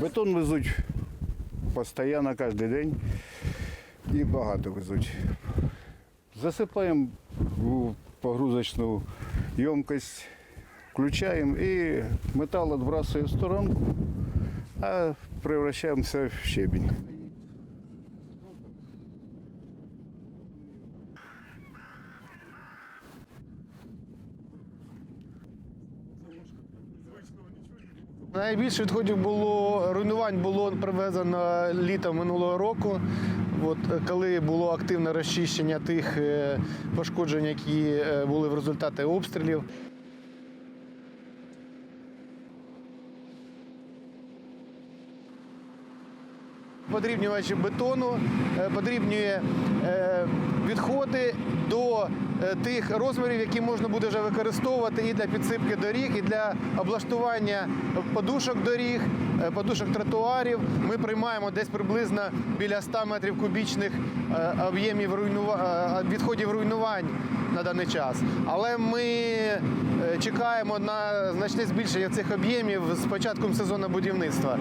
Бетон везуть постійно, кожен день і багато везуть. Засипаємо в погрузочну ємкость, включаємо і метал відбрасує в сторонку, а превращаємося в щебінь. Найбільше відходів було руйнувань було привезено літом минулого року. От, коли було активне розчищення тих е, пошкоджень, які е, були в результаті обстрілів. Подрібнювачі бетону, е, подрібнює е, відходи до е, тих розмірів, які можна буде вже використовувати і для підсипки доріг, і для облаштування подушок доріг, подушок тротуарів. Ми приймаємо десь приблизно біля 100 метрів кубічних об'ємів відходів руйнувань на даний час. Але ми чекаємо на значне збільшення цих об'ємів з початком сезону будівництва.